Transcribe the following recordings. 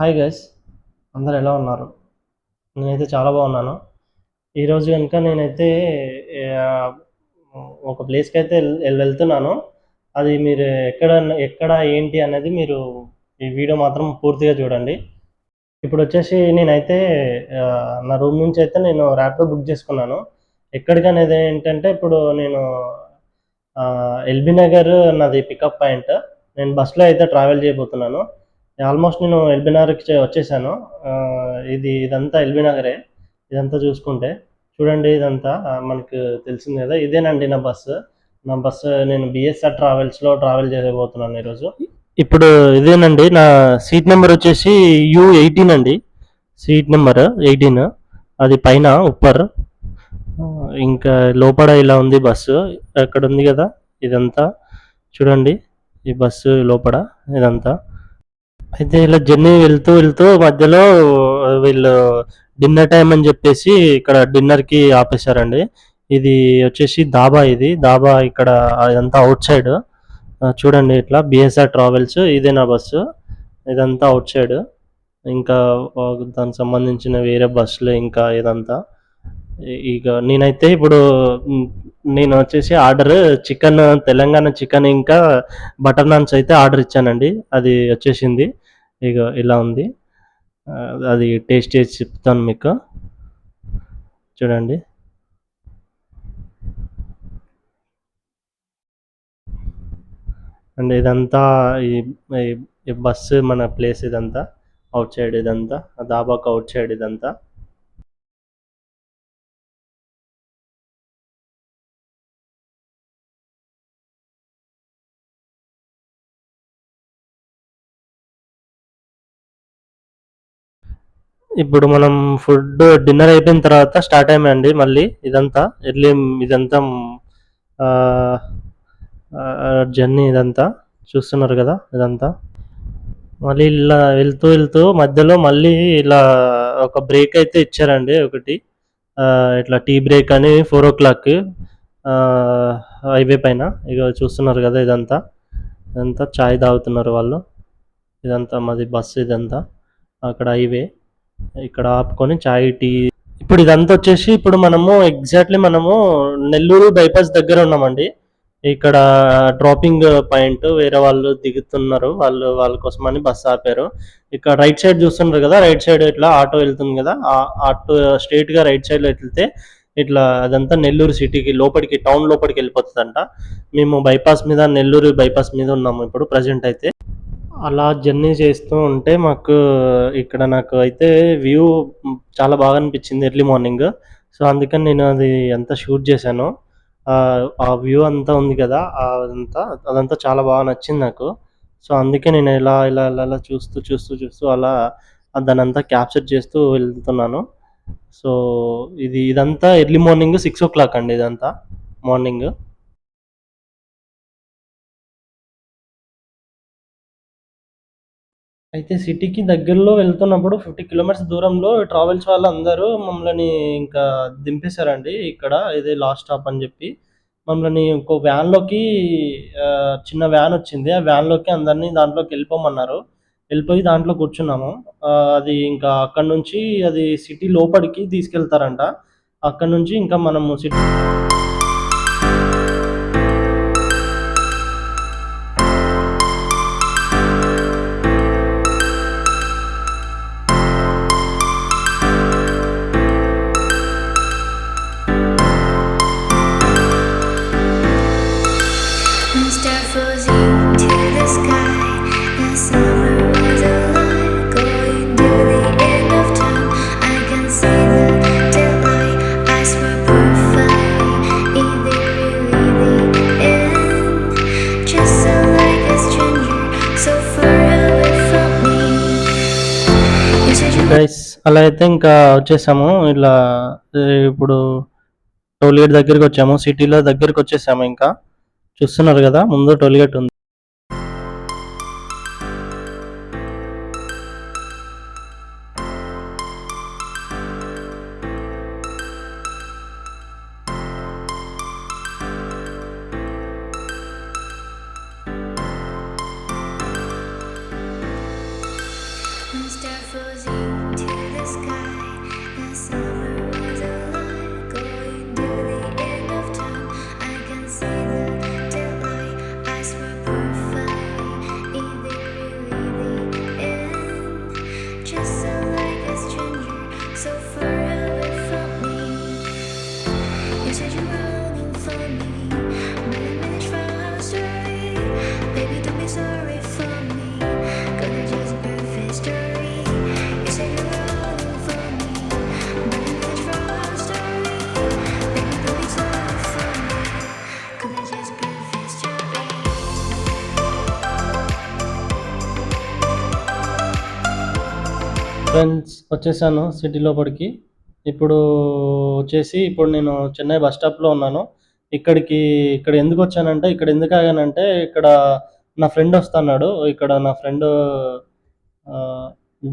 Hi guys అందరు ఎలా ఉన్నారు? నేనైతే చాలా బాగున్నాను. ఈరోజు కనుక నేనైతే ఒక ప్లేస్కి అయితే వెళ్తున్నాను. అది మీరు ఎక్కడ ఎక్కడ ఏంటి అనేది మీరు ఈ వీడియో మాత్రం పూర్తిగా చూడండి. ఇప్పుడు వచ్చేసి నేనైతే నా రూమ్ నుంచి అయితే నేను ర్యాపిడో బుక్ చేసుకున్నాను. ఎక్కడికి అనేది ఏంటంటే ఇప్పుడు నేను ఎల్బీ నగర్ నాది పికప్ పాయింట్ నేను బస్సులో అయితే ట్రావెల్ చేయబోతున్నాను. ఆల్మోస్ట్ నేను ఎల్బీ నగర్కి వచ్చేసాను. ఇది ఇదంతా ఎల్బీ నగరే. ఇదంతా చూసుకుంటే చూడండి ఇదంతా. మనకు తెలిసింది కదా ఇదేనండి నా బస్సు నా బస్సు నేను బిఎస్ఆర్ ట్రావెల్స్లో ట్రావెల్ చేయబోతున్నాను ఈరోజు. ఇప్పుడు ఇదేనండి నా సీట్ నెంబర్ వచ్చేసి యూ ఎయిటీన్ అండి. Seat number eighteen. అది పైన ఉప్పర్. ఇంకా లోపల ఇలా ఉంది బస్సు అక్కడ ఉంది కదా ఇదంతా. చూడండి ఈ బస్సు లోపల ఇదంతా. అయితే ఇలా జర్నీ వెళ్తూ వెళ్తూ మధ్యలో వీళ్ళు డిన్నర్ టైం అని చెప్పేసి ఇక్కడ డిన్నర్కి ఆపేశారండి. ఇది వచ్చేసి దాబా ఇది. దాబా ఇక్కడ ఇదంతా అవుట్ సైడ్. చూడండి ఇట్లా బిఎస్ఆర్ ట్రావెల్స్. ఇదే నా బస్సు. ఇదంతా అవుట్ సైడ్. ఇంకా దానికి సంబంధించిన వేరే బస్సులు ఇంకా ఇదంతా. ఇక నేనైతే ఇప్పుడు నేను వచ్చేసి ఆర్డర్ చికెన్ తెలంగాణ చికెన్ ఇంకా బటర్ నాన్స్ అయితే ఆర్డర్ ఇచ్చానండి. అది వచ్చేసింది. ఇక ఇలా ఉంది. అది టేస్ట్ చేసి చెప్తాను మీకు. చూడండి. అండ్ ఇదంతా ఈ బస్సు మన ప్లేస్ ఇదంతా అవుట్ సైడ్ ఇదంతా దాబాకు అవుట్ సైడ్ ఇదంతా. ఇప్పుడు మనం ఫుడ్ డిన్నర్ అయిపోయిన తర్వాత స్టార్ట్ అయ్యామండి మళ్ళీ ఇదంతా ఎర్లీ ఇదంతా జర్నీ ఇదంతా చూస్తున్నారు కదా ఇదంతా. మళ్ళీ ఇలా వెళ్తూ వెళ్తూ మధ్యలో మళ్ళీ ఇలా ఒక బ్రేక్ అయితే ఇచ్చారండి ఒకటి. ఇట్లా టీ బ్రేక్ అని ఫోర్ ఓ క్లాక్ హైవే పైన ఇక చూస్తున్నారు కదా ఇదంతా. ఇదంతా చాయ్ తాగుతున్నారు వాళ్ళు. ఇదంతా మాది బస్సు ఇదంతా. అక్కడ హైవే. ఇక్కడ ఆపుకొని చాయ్ టీ. ఇప్పుడు ఇదంతా వచ్చేసి ఇప్పుడు మనము ఎగ్జాక్ట్లీ మనము నెల్లూరు బైపాస్ దగ్గర ఉన్నామండి. ఇక్కడ డ్రాపింగ్ పాయింట్ వేరే వాళ్ళు దిగుతున్నారు. వాళ్ళు వాళ్ళ కోసమని బస్ ఆపారు. ఇక్కడ రైట్ సైడ్ చూస్తున్నారు కదా రైట్ సైడ్ ఇట్లా ఆటో వెళ్తుంది కదా ఆటో స్ట్రైట్గా రైట్ సైడ్లో వెళ్తే ఇట్లా అదంతా నెల్లూరు సిటీకి లోపలికి టౌన్ లోపలికి వెళ్ళిపోతుందంట. మేము బైపాస్ మీద నెల్లూరు బైపాస్ మీద ఉన్నాము ఇప్పుడు ప్రజెంట్ అయితే. అలా జర్నీ చేస్తూ ఉంటే మాకు ఇక్కడ నాకు అయితే వ్యూ చాలా బాగా అనిపించింది ఎర్లీ మార్నింగ్. సో అందుకని నేను అది అంతా షూట్ చేశాను. ఆ, వ్యూ అంతా ఉంది కదా అదంతా అదంతా చాలా బాగా నచ్చింది నాకు. సో అందుకే నేను ఇలా ఇలా ఇలా ఇలా చూస్తూ చూస్తూ చూస్తూ అలా దాని అంతా క్యాప్చర్ చేస్తూ వెళ్తున్నాను. సో ఇది ఇదంతా early morning six o'clock అండి ఇదంతా మార్నింగ్. అయితే సిటీకి దగ్గరలో వెళ్తున్నప్పుడు ఫిఫ్టీ కిలోమీటర్స్ దూరంలో ట్రావెల్స్ వాళ్ళందరూ మమ్మల్ని ఇంకా దింపేశారండి ఇక్కడ. ఇదే లాస్ట్ స్టాప్ అని చెప్పి. మమ్మల్ని ఇంకో వ్యాన్లోకి ఆ, చిన్న వ్యాన్ వచ్చింది. ఆ వ్యాన్లోకి అందరినీ దాంట్లోకి వెళ్ళిపోమన్నారు. వెళ్ళిపోయి దాంట్లో కూర్చున్నాము. అది ఇంకా అక్కడ నుంచి అది సిటీ లోపలికి తీసుకెళ్తారంట. అక్కడ నుంచి ఇంకా మనము సిటీ గైస్ అలా అయితే ఇంకా వచ్చేసాము. ఇలా ఇప్పుడు టోల్గేట్ దగ్గరికి వచ్చాము. సిటీలో దగ్గరికి వచ్చేసాము ఇంకా. చూస్తున్నారు కదా ముందు టోల్గేట్ ఉంది. fools you. ఫ్రెండ్స్ వచ్చేసాను సిటీ లోపలికి ఇప్పుడు వచ్చేసి ఇప్పుడు నేను చెన్నై బస్ స్టాప్లో ఉన్నాను. ఇక్కడికి ఇక్కడ ఎందుకు వచ్చానంటే ఇక్కడ ఎందుకు ఆగానంటే ఇక్కడ నా ఫ్రెండ్ వస్తున్నాడు. ఇక్కడ నా ఫ్రెండ్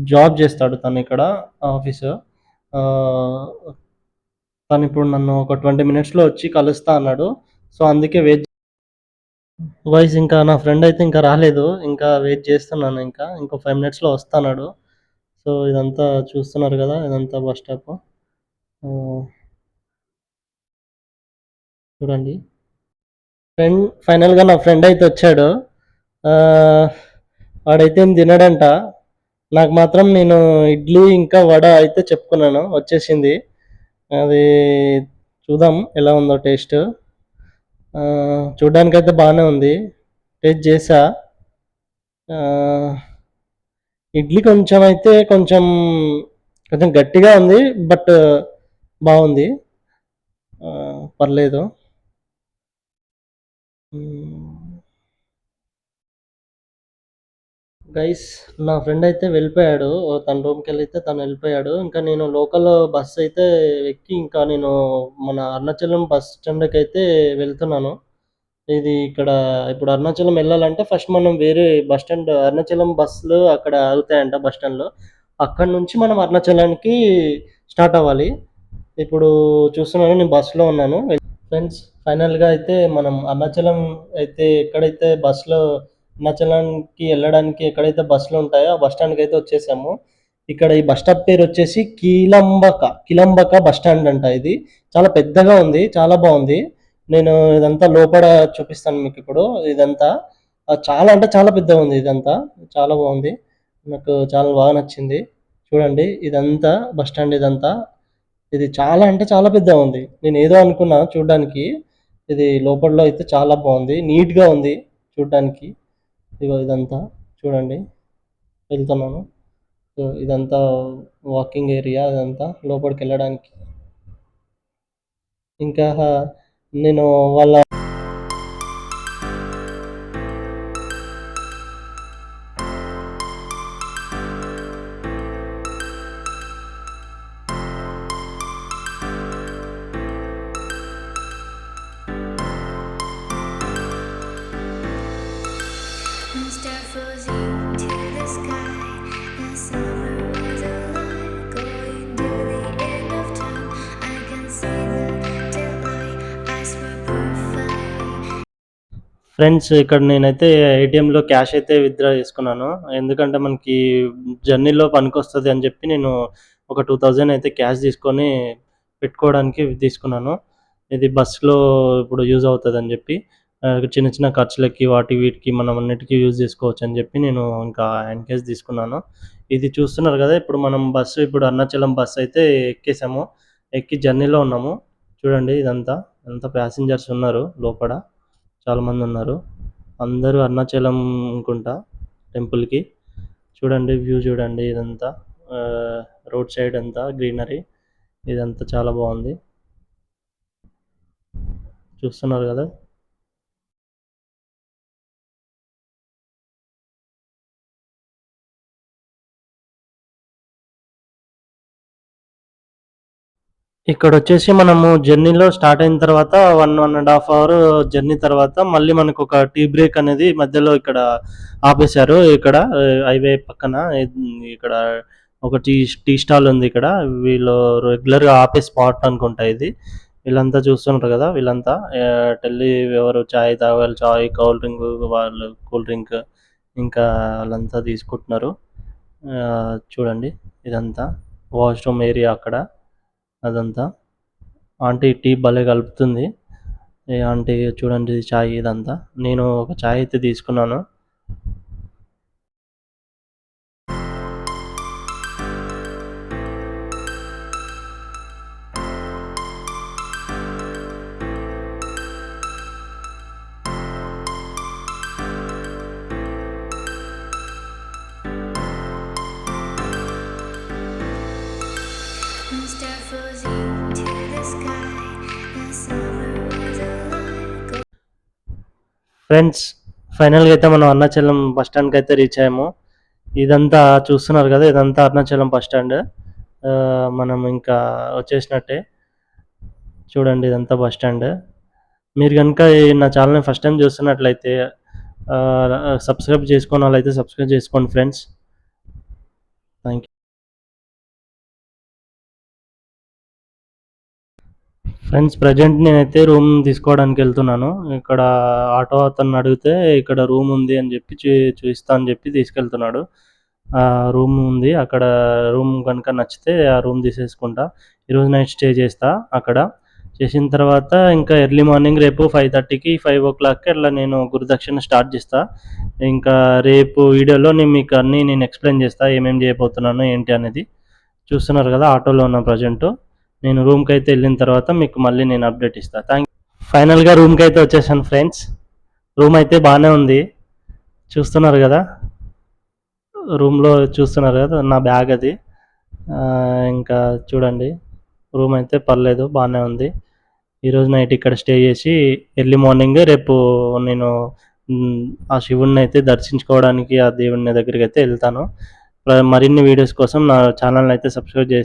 జాబ్ చేస్తాడు తను ఇక్కడ ఆఫీసు. ఆ, తను ఇప్పుడు నన్ను ఒక ట్వంటీ మినిట్స్లో వచ్చి కలుస్తా అన్నాడు. సో అందుకే వెయిట్ వాయిస్ ఇంకా నా ఫ్రెండ్ అయితే ఇంకా రాలేదు. ఇంకా వెయిట్ చేస్తున్నాను ఇంకా. ఇంకో ఫైవ్ మినిట్స్లో వస్తున్నాడు. సో ఇదంతా చూస్తున్నారు కదా ఇదంతా బస్ స్టాప్. చూడండి. ఫ్రెండ్ ఫైనల్గా నా ఫ్రెండ్ అయితే వచ్చాడు. వాడైతే ఏం తినడంట. నాకు మాత్రం నేను ఇడ్లీ ఇంకా వడ అయితే చెప్పుకున్నాను. వచ్చేసింది. అది చూద్దాం ఎలా ఉందో టేస్ట్. చూడ్డానికైతే బాగానే ఉంది. టేస్ట్ చేసా. ఇడ్లీ కొంచెం అయితే కొంచెం కొంచెం గట్టిగా ఉంది బట్ బాగుంది. పర్లేదు. గైస్ నా ఫ్రెండ్ అయితే వెళ్ళిపోయాడు. తన రూమ్కి వెళ్ళితే తను వెళ్ళిపోయాడు. ఇంకా నేను లోకల్ బస్ అయితే ఎక్కి ఇంకా నేను మన అరుణాచలం బస్ స్టాండ్కి అయితే వెళ్తున్నాను. ఇది ఇక్కడ ఇప్పుడు అరుణాచలం వెళ్ళాలంటే ఫస్ట్ మనం వేరే బస్ స్టాండ్ అరుణాచలం బస్సులు అక్కడ ఆగుతాయంట బస్ స్టాండ్లో అక్కడ నుంచి మనం అరుణాచలానికి స్టార్ట్ అవ్వాలి. ఇప్పుడు చూస్తున్నాను నేను బస్సులో ఉన్నాను. ఫ్రెండ్స్ ఫైనల్గా అయితే మనం అరుణాచలం అయితే ఎక్కడైతే బస్సులో అరుణాచలానికి వెళ్ళడానికి ఎక్కడైతే బస్సులు ఉంటాయో ఆ బస్ స్టాండ్కి అయితే వచ్చేసాము. ఇక్కడ ఈ బస్ స్టాప్ పేరు వచ్చేసి కీలంబక కిలంబక బస్ స్టాండ్ అంట ఇది. చాలా పెద్దగా ఉంది చాలా బాగుంది. నేను ఇదంతా లోపల చూపిస్తాను మీకు ఇప్పుడు. ఇదంతా చాలా అంటే చాలా పెద్దగా ఉంది ఇదంతా. చాలా బాగుంది. నాకు చాలా బాగా నచ్చింది. చూడండి ఇదంతా బస్ స్టాండ్ ఇదంతా. ఇది చాలా అంటే చాలా పెద్దగా ఉంది. నేను ఏదో అనుకున్నా చూడడానికి. ఇది లోపలలో అయితే చాలా బాగుంది. నీట్గా ఉంది చూడడానికి. ఇగో ఇదంతా చూడండి. వెళ్తున్నాను. ఇదంతా వాకింగ్ ఏరియా ఇదంతా లోపలికి వెళ్ళడానికి. ఇంకా నేను వాళ్ళ ఫ్రెండ్స్ ఇక్కడ నేనైతే ఏటీఎంలో క్యాష్ అయితే విత్డ్రా చేసుకున్నాను. ఎందుకంటే మనకి జర్నీలో పనికొస్తుంది అని చెప్పి నేను ఒక టూ థౌజండ్ అయితే క్యాష్ తీసుకొని పెట్టుకోవడానికి తీసుకున్నాను. ఇది బస్సులో ఇప్పుడు యూజ్ అవుతుంది అని చెప్పి చిన్న చిన్న ఖర్చులకి వాటి వీటికి మనం అన్నిటికీ యూజ్ చేసుకోవచ్చు అని చెప్పి నేను ఇంకా హ్యాండ్ క్యాష్ తీసుకున్నాను. ఇది చూస్తున్నారు కదా ఇప్పుడు మనం బస్సు ఇప్పుడు అరుణాచలం బస్సు అయితే ఎక్కేసాము. ఎక్కి జర్నీలో ఉన్నాము. చూడండి ఇదంతా. అంత ప్యాసింజర్స్ ఉన్నారు లోపల. చాలామంది ఉన్నారు. అందరూ అరుణాచలం అనుకుంటా టెంపుల్కి చూడండి వ్యూ చూడండి ఇదంతా. రోడ్ సైడ్ అంతా గ్రీనరీ ఇదంతా చాలా బాగుంది. చూస్తున్నారు కదా? ఇక్కడ వచ్చేసి మనము జర్నీలో స్టార్ట్ అయిన తర్వాత one one and half hour journey తర్వాత మళ్ళీ మనకు ఒక టీ బ్రేక్ అనేది మధ్యలో ఇక్కడ ఆపేశారు. ఇక్కడ హైవే పక్కన ఇక్కడ ఒక టీ టీ స్టాల్ ఉంది ఇక్కడ. వీళ్ళు రెగ్యులర్గా ఆపే స్పాట్ అనుకుంటా ఇది. వీళ్ళంతా చూస్తుంటారు కదా వీళ్ళంతా. ఆ, ఢిల్లీ ఎవరు చాయ్ తాగాలి చాయ్ కూల్ డ్రింక్ వాళ్ళు కూల్ డ్రింక్ ఇంకా వాళ్ళంతా తీసుకుంటున్నారు. చూడండి ఇదంతా వాష్రూమ్ ఏరియా అక్కడ. అదంతా. ఆంటీ టీ భలే కలుపుతుంది. ఏ ఆంటీ చూడండి చాయ్ ఇదంతా. నేను ఒక చాయ్ అయితే తీసుకున్నాను. Mr. ఫ్రెండ్స్ ఫైనల్గా అయితే మనం అరుణాచలం బస్ స్టాండ్కి అయితే రీచ్ అయ్యాము. ఇదంతా చూస్తున్నారు కదా ఇదంతా అరుణాచలం బస్ స్టాండ్ మనం ఇంకా వచ్చేసినట్టే. చూడండి ఇదంతా బస్ స్టాండ్ మీరు కనుక నా ఛానల్ని ఫస్ట్ టైం చూస్తున్నట్లయితే సబ్స్క్రైబ్ చేసుకున్న వాళ్ళైతే సబ్స్క్రైబ్ చేసుకోండి ఫ్రెండ్స్ ఫ్రెండ్స్ ప్రజెంట్ నేనైతే రూమ్ తీసుకోవడానికి వెళ్తున్నాను. ఇక్కడ ఆటో అతను అడిగితే ఇక్కడ రూమ్ ఉంది అని చెప్పి చూ చూపిస్తా అని చెప్పి తీసుకెళ్తున్నాడు. ఆ రూమ్ ఉంది. అక్కడ రూమ్ కనుక నచ్చితే ఆ రూమ్ తీసేసుకుంటా. ఈరోజు నైట్ స్టే చేస్తా అక్కడ. చేసిన తర్వాత ఇంకా ఎర్లీ మార్నింగ్ రేపు ఫైవ్ థర్టీకి ఫైవ్ ఓ క్లాక్కి అట్లా నేను గురుదక్షిణ స్టార్ట్ చేస్తా. ఇంకా రేపు వీడియోలో నేను మీకు అన్నీ నేను ఎక్స్ప్లెయిన్ చేస్తా ఏమేమి చేయబోతున్నాను ఏంటి అనేది. చూస్తున్నారు కదా ఆటోలో ఉన్న ప్రజెంటు నేను రూమ్కి అయితే వెళ్ళిన తర్వాత మీకు మళ్ళీ నేను అప్డేట్ ఇస్తాను థ్యాంక్ ఫైనల్గా రూమ్కి అయితే వచ్చేసాను ఫ్రెండ్స్. రూమ్ అయితే బాగానే ఉంది. చూస్తున్నారు కదా? రూమ్లో చూస్తున్నారు కదా? నా బ్యాగ్ అది. ఇంకా చూడండి. రూమ్ అయితే పర్లేదు బాగానే ఉంది. ఈరోజు నైట్ ఇక్కడ స్టే చేసి ఎర్లీ మార్నింగ్ రేపు నేను ఆ శివుణ్ణి అయితే దర్శించుకోవడానికి ఆ దేవుని దగ్గరికి అయితే వెళ్తాను. మరిన్ని వీడియోస్ కోసం నా ఛానల్ అయితే సబ్స్క్రైబ్ చేసి